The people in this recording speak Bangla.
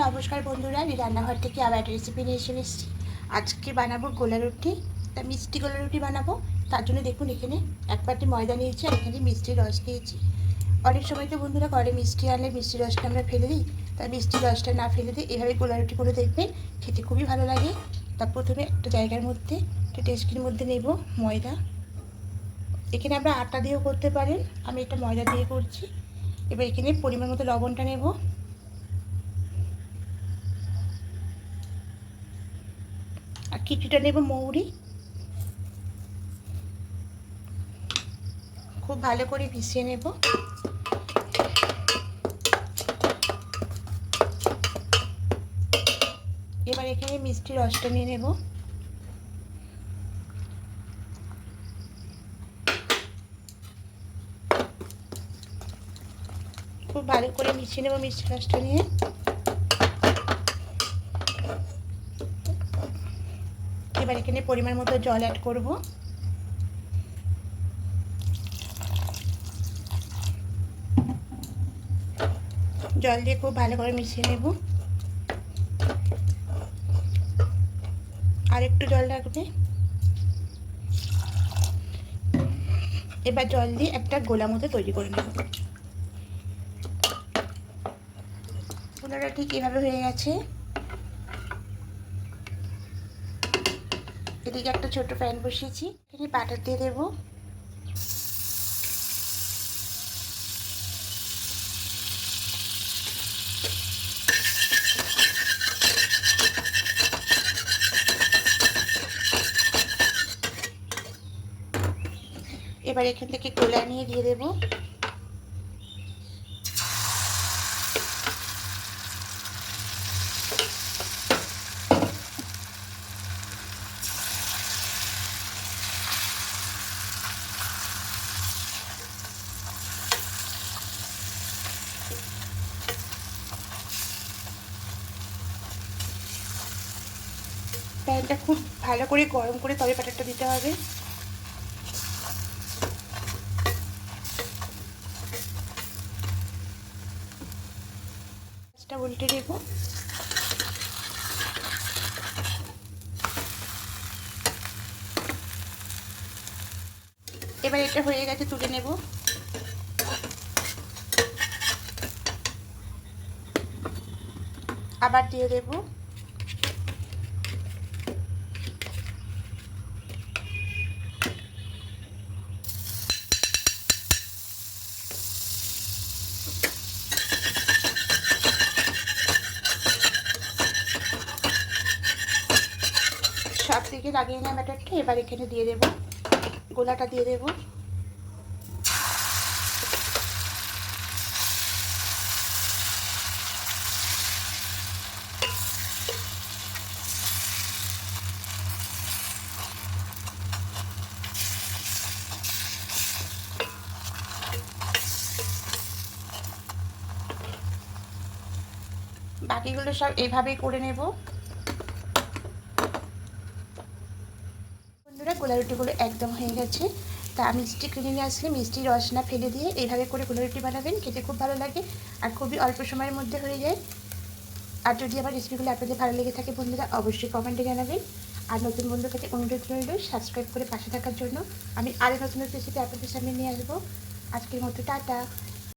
নমস্কার বন্ধুরা, আমি রান্নাঘর থেকে আবার একটা রেসিপি নিয়ে চলে এসেছি। আজকে বানাবো গোলা রুটি, তা মিষ্টি গোলা রুটি বানাবো। তার জন্য দেখুন, এখানে এক বাটি ময়দা নিয়েছি আর এখানে মিষ্টির রস নিয়েছি। অনেক সময় তো বন্ধুরা ঘরে মিষ্টি আনলে মিষ্টির রসটা আমরা ফেলে দিই তাই মিষ্টির রসটা না ফেলে দিই এভাবে গোলা রুটি করে দেখবেন, খেতে খুবই ভালো লাগে। তা প্রথমে একটা জায়গার মধ্যে, একটা টেস্টির মধ্যে নেব ময়দা। এখানে আমরা আটা দিয়েও করতে পারেন, আমি এটা ময়দা দিয়ে করছি। এবার এখানে পরিমাণ মতো লবণটা নেব। কিছুটা নেব মৌরি। খুব ভালো করে মিশিয়ে নেব। এবার এখানে মিষ্টি রসটা নিয়ে নেব। খুব ভালো করে মিশিয়ে নেব মিষ্টি রসটা নিয়ে। এবার এখানে পরিমাণ মতো জল অ্যাড করব। জল দিয়ে খুব ভালো করে মিশিয়ে নেব। আর একটু জল লাগবে এবার জল দিয়ে একটা গোলা মতো তৈরি করে নেব। গোলাটা ঠিক এভাবে হয়ে গেছে। এদিকে একটা ছোট প্যান বসিয়েছি। এখানে বাটার দিয়ে দেবো। এবার এখান থেকে গোলা নিয়ে দিয়ে দেবো। প্যানটা খুব ভালো করে গরম করে তবে বাটারটা দিতে হবে। উল্টে দেব। এবার এটা হয়ে গেছে তুলে নেব। আবার দিয়ে দেবো। দিকে লাগিয়ে নেয় ব্যাটারটা, এবার এখানে দিয়ে দেবো, গোলাটা দিয়ে দেবো। বাকিগুলো সব এইভাবেই করে নেব। বন্ধুরা গোলা রুটিগুলো একদম হয়ে গেছে। তা মিষ্টি কিনে নিয়ে আসলে মিষ্টি রস না ফেলে দিয়ে এইভাবে করে গোলা রুটি বানাবেন, খেতে খুব ভালো লাগে আর খুবই অল্প সময়ের মধ্যে হয়ে যায়। আর যদি আমার রেসিপিগুলো আপনাদের ভালো লেগে থাকে বন্ধুরা, অবশ্যই কমেন্টে জানাবেন। আর নতুন বন্ধুর কাছে অনুরোধ রইল সাবস্ক্রাইব করে পাশে থাকার জন্য। আমি আরও নতুন রেসিপি আপনাদের সামনে নিয়ে আসব। আজকের মতো টাটা।